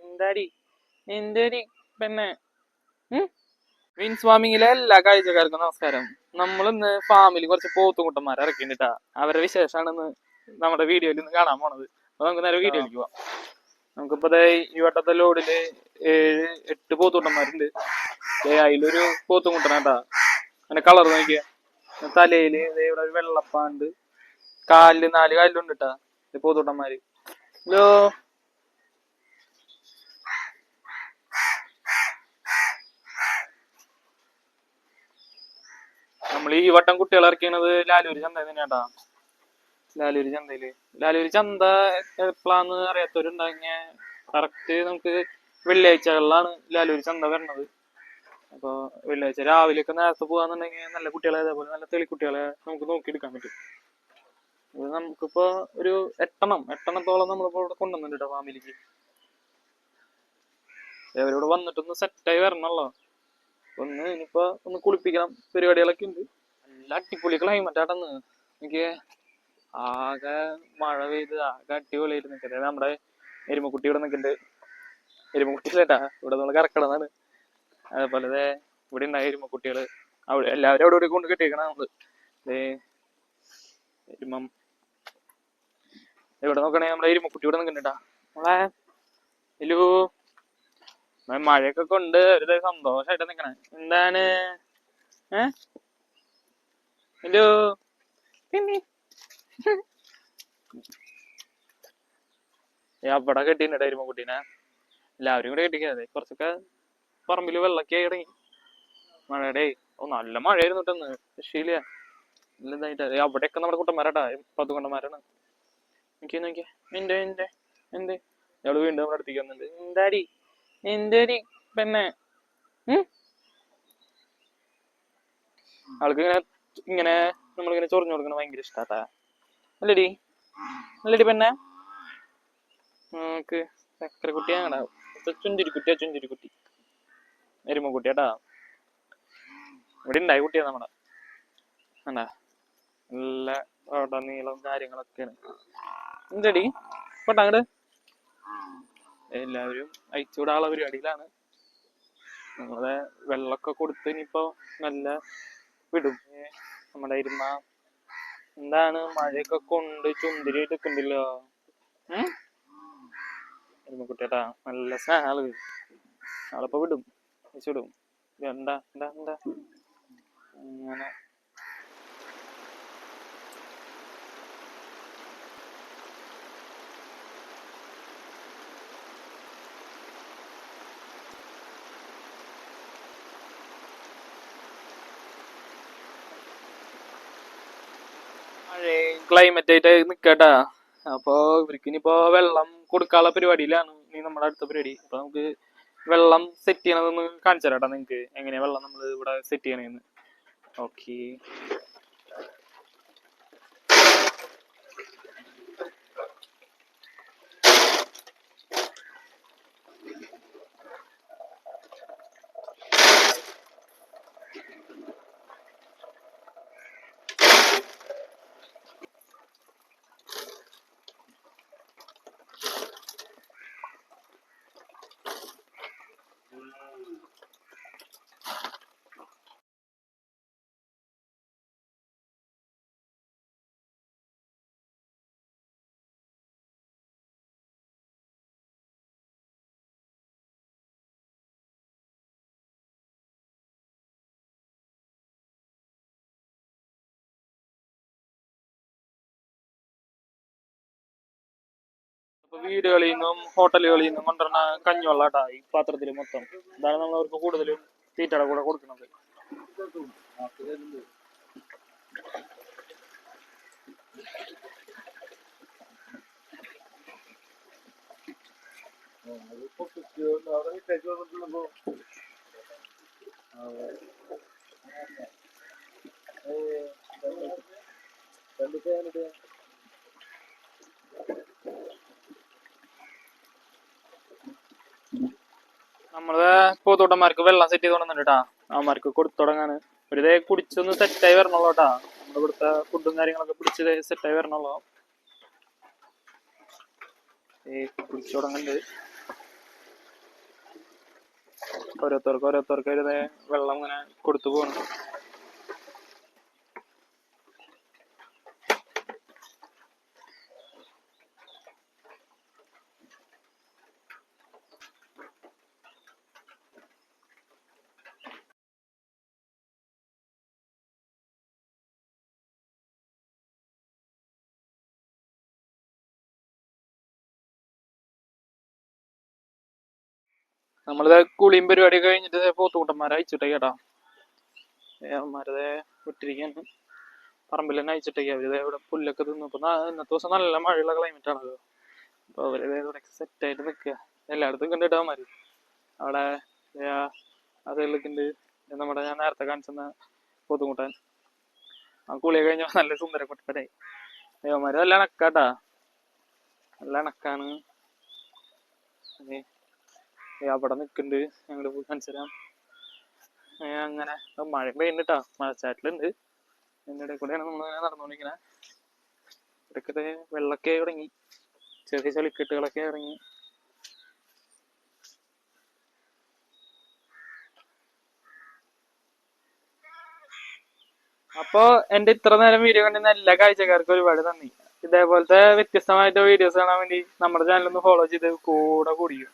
എന്താടി? എന്തേടി? എല്ലാ കാഴ്ചക്കാർക്കും നമസ്കാരം. നമ്മളിന്ന് ഫാമിൽ കുറച്ച് പോത്തുകുട്ടന്മാരെ ഇറക്കിണ്ടിട്ടാ അവരുടെ വിശേഷമാണ് നമ്മുടെ വീഡിയോയിൽ ഇന്ന് കാണാൻ പോണത്. അപ്പൊ നമുക്ക് നേരെ വീഡിയോയിലേക്ക് പോവാം. നമുക്കിപ്പോ ഈ വട്ടത്തെ ലോഡിൽ ഏഴ് എട്ട് പോത്തുകുട്ടന്മാരുണ്ട്. അതിലൊരു പോത്തുകുട്ടനാട്ടാ അതിന്റെ കളർ നോക്കിയ. തലയിൽ ഇവിടെ ഒരു വെള്ളപ്പാണ്ട് കാലിൽ നാല് കാലിലുണ്ട് കേട്ടാ പോത്തുകുട്ടന്മാര് ഹലോ? നമ്മൾ ഈ വട്ടം കുട്ടികളെ ഇറക്കിയത് ലാലൂര് ചന്ത തന്നെയാട്ടാ. ലാലൂര് ചന്തയിൽ. ലാലൂര് ചന്ത എപ്പോഴാന്ന് അറിയാത്തവരുണ്ടെങ്കിൽ കറക്റ്റ് നമുക്ക് വെള്ളിയാഴ്ചകളിലാണ് ലാലൂര് ചന്ത വരണത് അപ്പൊ വെള്ളിയാഴ്ച രാവിലെ ഒക്കെ നേരത്തെ പോകാന്നുണ്ടെങ്കിൽ നല്ല കുട്ടികളെ അതേപോലെ നല്ല തെളിക്കുട്ടികളെ നമുക്ക് നോക്കിയെടുക്കാൻ പറ്റും. ഇത് നമുക്കിപ്പോ ഒരു എട്ടെണ്ണം എട്ടെണ്ണത്തോളം നമ്മളിപ്പോ ഇവിടെ കൊണ്ടുവന്നിട്ടുണ്ട് കേട്ടോ ഫാമിലിക്ക് അവരിവിടെ വന്നിട്ടൊന്ന് സെറ്റായി വരണല്ലോ. ഒന്ന് ഇനിയിപ്പോ ഒന്ന് കുളിപ്പിക്കണം. പരിപാടികളൊക്കെ ഉണ്ട്. നല്ല അടിപൊളി ക്ലൈമറ്റ് ആട്ടെന്ന് എനിക്ക് ആകെ മഴ പെയ്ത് ആകെ അടിപൊളിയായിട്ട് നിൽക്കുന്നത് നമ്മുടെ എരുമക്കുട്ടി ഇവിടെ നിൽക്കുന്നുണ്ട്. എരുമക്കുട്ടി ഇല്ലേട്ടാ ഇവിടെ നമ്മൾ കറക്കണമെന്നാണ് അതേപോലെ ഇവിടെ ഉണ്ടായ എരുമക്കുട്ടികൾ അവിടെ എല്ലാവരും അവിടെ ഇവിടെ കൊണ്ട് കെട്ടിയേക്കണ നമ്മൾ. എരുമം. ഇവിടെ നോക്കണേ നമ്മുടെ എരുമക്കുട്ടി ഇവിടെ നിൽക്കുന്നുണ്ടാ നമ്മളെ മഴയൊക്കെ കൊണ്ട് ഒരു സന്തോഷായിട്ട് നിക്കണേ. എന്താണ്? ഏ? ഹലോ പിന്നെ? ഏ, അവിടെ കെട്ടിട്ടുണ്ട് എരുമക്കുട്ടീനെ. എല്ലാവരും കൂടെ കെട്ടിക്കാതെ കുറച്ചൊക്കെ പറമ്പിൽ വെള്ളൊക്കെ തുടങ്ങി. മഴയുടെ ഓ നല്ല മഴയായിരുന്നു കേട്ടന്ന് രക്ഷയില്ല. എന്തായിട്ട് അവിടെയൊക്കെ നമ്മുടെ കുട്ടന്മാരാട്ടാ. പത്ത് കുട്ടന്മാരാണ് നോക്കിയേ നോക്കിയേ. എന്റെ എന്റെ എന്ത്? ഞങ്ങൾ വീണ്ടും നമ്മുടെ അടുത്തേക്ക് വന്നിട്ടുണ്ട്. എന്താടി? എന്തേടി പിന്നെ ആൾക്ക് ഇങ്ങനെ ഇങ്ങനെ നമ്മളിങ്ങനെ ചൊറിഞ്ഞു കൊടുക്കണ ഭയങ്കര ഇഷ്ടാട്ടാ. അല്ലടി? അല്ലടി പെണ്ണെ? നമുക്ക് ചക്കര കുട്ടിയാണടാ ചുഞ്ചിരി ചുഞ്ചിരി കുട്ടി. ഇവിടെ ഉണ്ടായി കുട്ടിയാ നമ്മടെ കണ്ടാ? നല്ല അവിടെ നീളം കാര്യങ്ങളൊക്കെയാണ്. എന്തടി? പെട്ടാ അങ്ങട്. എല്ലാവരും അയച്ചുവിടാനുള്ള പരിപാടിയിലാണ്. നമ്മളെ വെള്ളമൊക്കെ കൊടുത്ത് ഇനിയിപ്പോ നല്ല വിടും. നമ്മുടെ ഇരുന്ന എന്താണ്? മഴയൊക്കെ കൊണ്ട് ചുന്തിരിയായിട്ട് നിൽക്കണ്ടല്ലോ എരുമക്കുട്ടിയേട്ടാ നല്ല സ്നേഹാൾ ആളിപ്പോ വിടും. വിടും എന്താ എന്താ എന്താ അങ്ങനെ ക്ലൈമറ്റ് ആയിട്ട് നിക്കട്ടാ. അപ്പൊ ഇവർക്ക് ഇനിയിപ്പോ വെള്ളം കൊടുക്കാനുള്ള പരിപാടിയിലാണ് ഇനി നമ്മുടെ അടുത്ത പരിപാടി. അപ്പൊ നമുക്ക് വെള്ളം സെറ്റ് ചെയ്യണതൊന്ന് കാണിച്ചു തരാട്ടാ നിങ്ങക്ക്. എങ്ങനെയാ വെള്ളം നമ്മൾ ഇവിടെ സെറ്റ് ചെയ്യണേന്ന്. ഓക്കെ അപ്പൊ വീടുകളിൽ നിന്നും ഹോട്ടലുകളിൽ നിന്നും കൊണ്ടുവരുന്ന കഞ്ഞിവെള്ളം കേട്ടാ ഈ പാത്രത്തിൽ മൊത്തം. ഇതാണ് നമ്മൾ അവർക്ക് കൂടുതലും തീറ്റയുടെ കൂടെ കൊടുക്കുന്നത്. നമ്മൾ പൂത്തോട്ടന്മാർക്ക് വെള്ളം സെറ്റ് ചെയ്ത് കൊണ്ടുവന്നിട്ടാ അവന്മാർക്ക് കൊടുത്തു തുടങ്ങാന്. ഒരു ദേ കുടിച്ചൊന്ന് സെറ്റായി വരണല്ലോ കേട്ടാ നമ്മുടെ ഇവിടുത്തെ ഫുഡും കാര്യങ്ങളൊക്കെ പിടിച്ച് സെറ്റായി വരണല്ലോ ഈ പിടിച്ചു തുടങ്ങുന്നുണ്ട് ഓരോരുത്തർക്ക് ഓരോരുത്തർക്ക് വെള്ളം ഇങ്ങനെ കൊടുത്തു പോകണം നമ്മളിത് കുളിയും പരിപാടി കഴിഞ്ഞിട്ട് പോത്തുകുട്ടന്മാരെ അയച്ചിട്ടേ കേട്ടാ. അവന്മാരതെ വിട്ടിരിക്കാണ്. പറമ്പിൽ തന്നെ അയച്ചിട്ടേക്ക് അവർ ഇവിടെ പുല്ലൊക്കെ തിന്നു. ഇപ്പൊ ഇന്നത്തെ ദിവസം നല്ല മഴയുള്ള ക്ലൈമറ്റ് ആണല്ലോ. അപ്പൊ അവർ ഇവിടെ സെറ്റ് ആയിട്ട് നിൽക്കുക എല്ലായിടത്തും കണ്ടിട്ട് മതി അവിടെ ഉണ്ട് നമ്മുടെ ഞാൻ നേരത്തെ കാണിച്ചെന്ന പോത്തുമുട്ടാൻ ആ കുളിയൊക്കെ കഴിഞ്ഞ നല്ല സുന്ദര കൊട്ടപ്പനായി അവന്മാര് നല്ല അണക്കാട്ടാ. നല്ല അണക്കാണ്. അവിടെ നിൽക്കുന്നുണ്ട്. ഞങ്ങൾ പോയി കാണിച്ചു തരാം അങ്ങനെ മഴ പെയ്യുന്നുട്ടാ. മഴച്ചാറ്റിലുണ്ട്. അതിന്റെ ഇടയിൽ കൂടെയാണ് നമ്മളിങ്ങനെ നടന്നുകൊണ്ടിരിക്കുന്നത് ഇടയ്ക്കത്തെ വെള്ളമൊക്കെ തുടങ്ങി ചെറിയ ചളിക്കെട്ടുകളൊക്കെ ഇറങ്ങി. അപ്പോ എന്റെ ഇത്ര നേരം വീഡിയോ കണ്ടിരുന്ന എല്ലാ കാഴ്ചക്കാർക്കും ഒരുപാട് നന്ദി. ഇതേപോലത്തെ വ്യത്യസ്തമായിട്ട് വീഡിയോസ് കാണാൻ വേണ്ടി നമ്മുടെ ചാനൽ ഒന്ന് ഫോളോ ചെയ്ത് കൂടെ കൂടിയും